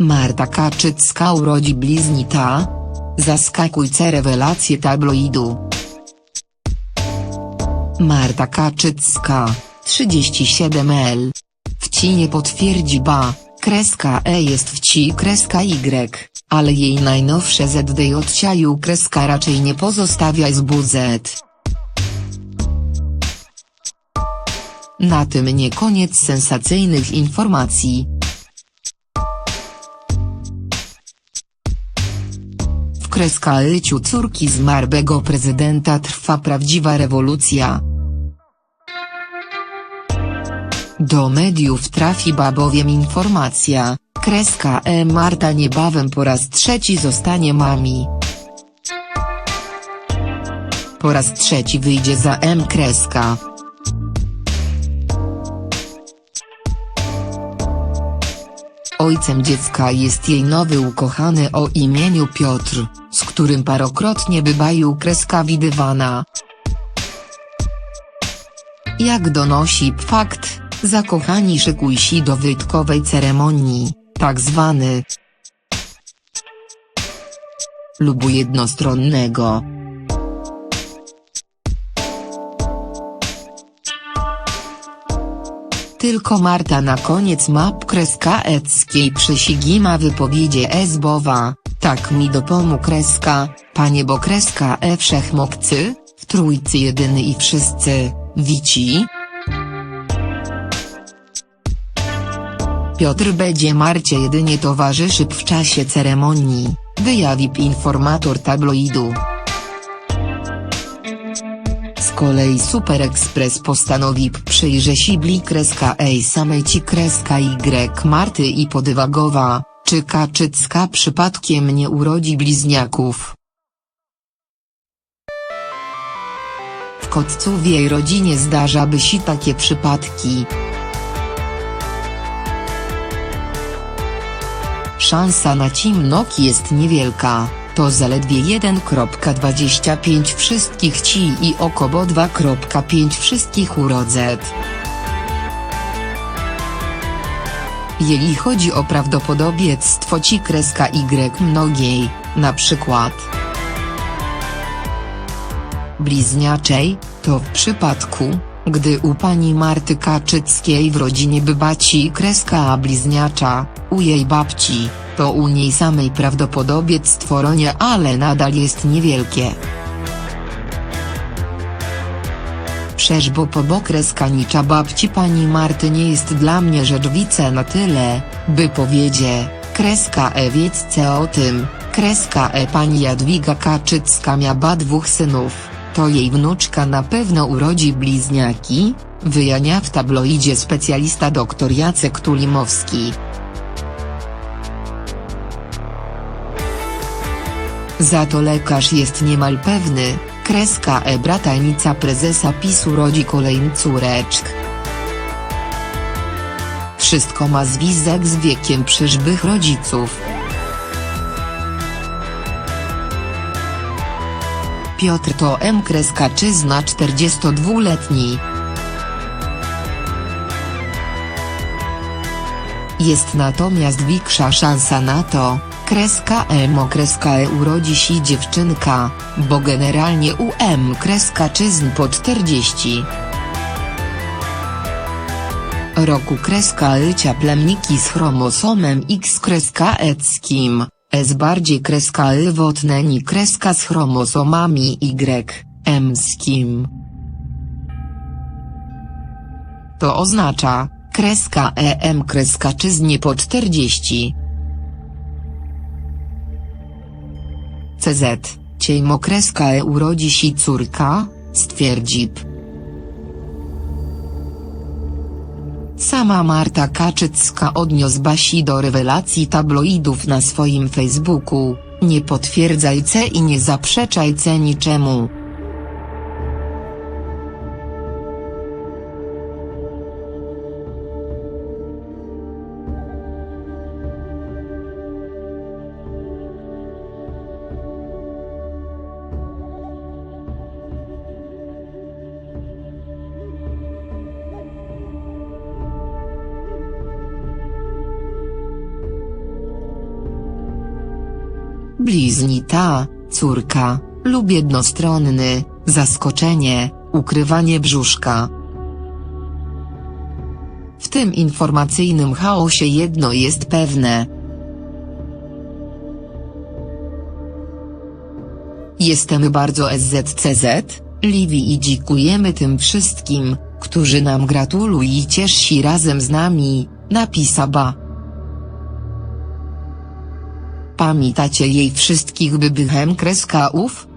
Marta Kaczycka urodzi bliźnita? Zaskakujące rewelacje tabloidu. Marta Kaczycka, 37L. Wci nie potwierdzi ba, kreska E jest wci kreska Y, ale jej najnowsze ZD odciaju kreska raczej nie pozostawia SBZ. Na tym nie koniec sensacyjnych informacji. W kreskalyciu córki zmarłego prezydenta trwa prawdziwa rewolucja. Do mediów trafi bowiem informacja, kreska E Marta niebawem po raz trzeci zostanie mami. Po raz trzeci wyjdzie za M kreska. Ojcem dziecka jest jej nowy ukochany o imieniu Piotr, z którym parokrotnie bywają kreska widywana. Jak donosi fakt, zakochani szykuj się do wyjątkowej ceremonii, tak zwany. Lubu jednostronnego. Tylko Marta na koniec map kreska eckiej przysięgi ma wypowiedzie esbowa, tak mi dopomógł kreska, panie bo kreska e wszechmogcy, w trójcy jedyny i wszyscy, wici? Piotr będzie Marcie jedynie towarzyszy w czasie ceremonii, wyjawił informator tabloidu. Z kolei Super Express postanowił przyjrzeć się bli kreska ej samej ci kreska Y Marty i podywagowa, czy Kaczycka przypadkiem nie urodzi bliźniaków. W Kotcowej rodzinie zdarza by się takie przypadki. Szansa na cimnok jest niewielka, to zaledwie 1.25 wszystkich ci i około 2.5 wszystkich urodzet. Jeśli chodzi o prawdopodobieństwo ci kreska Y mnogiej, na przykład bliźniaczej, to w przypadku, gdy u pani Marty Kaczyckiej w rodzinie bywa ci kreska bliźniacza, u jej babci, to u niej samej prawdopodobieństwo ronie ale nadal jest niewielkie. Przecież bo po kreska nicza babci pani Marty nie jest dla mnie rzeczwice na tyle, by powiedzie, kreska e wiedzce o tym, kreska e pani Jadwiga Kaczycka miała dwóch synów, to jej wnuczka na pewno urodzi bliźniaki, wyjania w tabloidzie specjalista dr Jacek Tulimowski. Za to lekarz jest niemal pewny, kreska e bratanica prezesa PiSu rodzi kolejny córeczk. Wszystko ma związek z wiekiem przyszłych rodziców. Piotr to M. Kreskaczyzna 42-letni. Jest natomiast większa szansa na to, kreska M. O kreska E. urodzi się dziewczynka, bo generalnie u M. Kreskaczyzn po 40 roku kreska lycia plemniki z chromosomem X kreska eckim, S bardziej kreska lwotneni kreska z chromosomami Y, emskim. To oznacza, kreska EM kreskaczyznie po 40. CZ, ciejmo kreska E urodzi się córka, stwierdzi P. Sama Marta Kaczycka odniosła się do rewelacji tabloidów na swoim Facebooku, nie potwierdzajce i nie zaprzeczajce niczemu. Bliźnita, córka, lub jednostronny, zaskoczenie, ukrywanie brzuszka. W tym informacyjnym chaosie jedno jest pewne. Jestem bardzo SZCZ, Livi i dziękujemy tym wszystkim, którzy nam gratulują i cieszsi razem z nami, napisała. Pamiętacie jej wszystkich bybychem kreska ów?